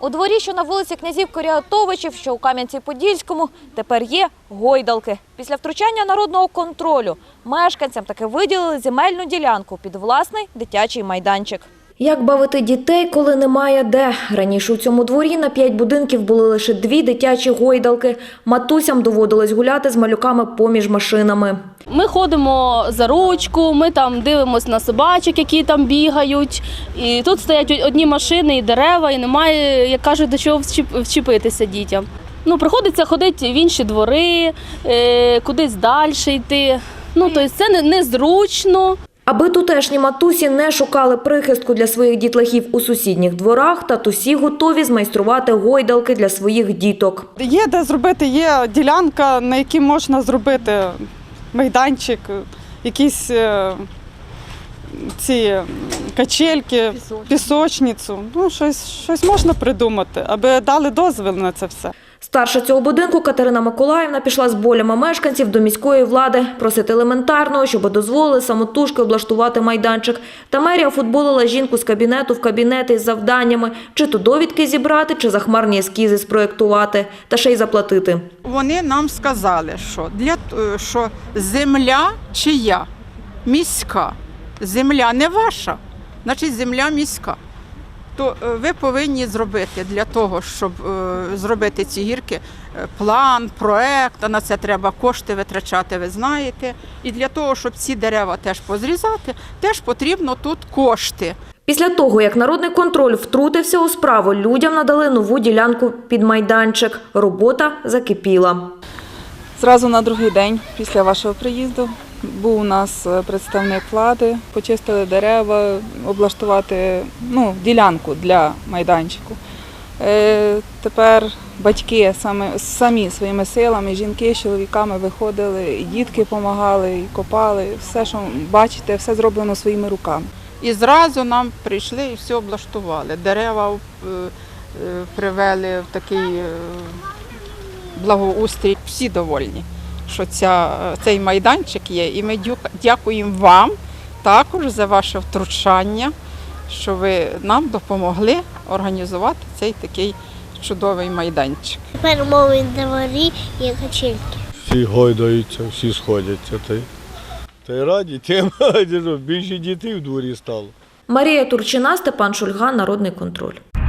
У дворі, що на вулиці князів Коріатовичів, що у Кам'янці-Подільському, тепер є гойдалки. Після втручання народного контролю мешканцям таки виділили земельну ділянку під власний дитячий майданчик. Як бавити дітей, коли немає де? Раніше у цьому дворі на п'ять будинків були лише дві дитячі гойдалки. Матусям доводилось гуляти з малюками поміж машинами. Ми ходимо за ручку, ми там дивимося на собачок, які там бігають. І тут стоять одні машини і дерева, і немає, як кажуть, до чого вчепитися дітям. Ну, приходиться ходити в інші двори, е, кудись далі йти. Ну, тобто це не- незручно. Аби тутешні матусі не шукали прихистку для своїх дітлахів у сусідніх дворах, татусі готові змайструвати гойдалки для своїх діток. Є де зробити, є ділянка, на якій можна зробити майданчик, якісь е, ці качельки, пісочницю. Ну, щось, щось можна придумати, аби дали дозвіл на це все. Старша цього будинку Катерина Миколаївна пішла з болями мешканців до міської влади просити елементарного, щоб дозволили самотужки облаштувати майданчик. Та мерія футболила жінку з кабінету в кабінет із завданнями чи то довідки зібрати, чи захмарні ескізи спроєктувати, та ще й заплатити. Вони нам сказали, що для т- що земля чия? Міська. Земля не ваша, значить земля міська. То е, ви повинні зробити для того, щоб е, зробити ці гірки, е, план, проект, а на це треба кошти витрачати, ви знаєте. І для того, щоб ці дерева теж позрізати, теж потрібно тут кошти. Після того, як народний контроль втрутився у справу, людям надали нову ділянку під майданчик. Робота закипіла. Зразу на другий день після вашого приїзду був у нас е, представник влади, почистили дерева, облаштувати ну, ділянку для майданчику. Е, тепер батьки саме, самі своїми силами, жінки з чоловіками виходили, і дітки допомагали, і копали. Все, що бачите, все зроблено своїми руками. І зразу нам прийшли і все облаштували. Дерева е, привели в такий благоустрій. Всі довольні, що ця, цей майданчик є. І ми дякуємо вам також за ваше втручання, що ви нам допомогли організувати цей такий чудовий майданчик. Тепер моєму дворі є качельки. всі гойдаються, всі сходяться. Та й, та й раді тим, що більше дітей в дворі стало. Марія Турчина, Степан Шульга, Народний контроль.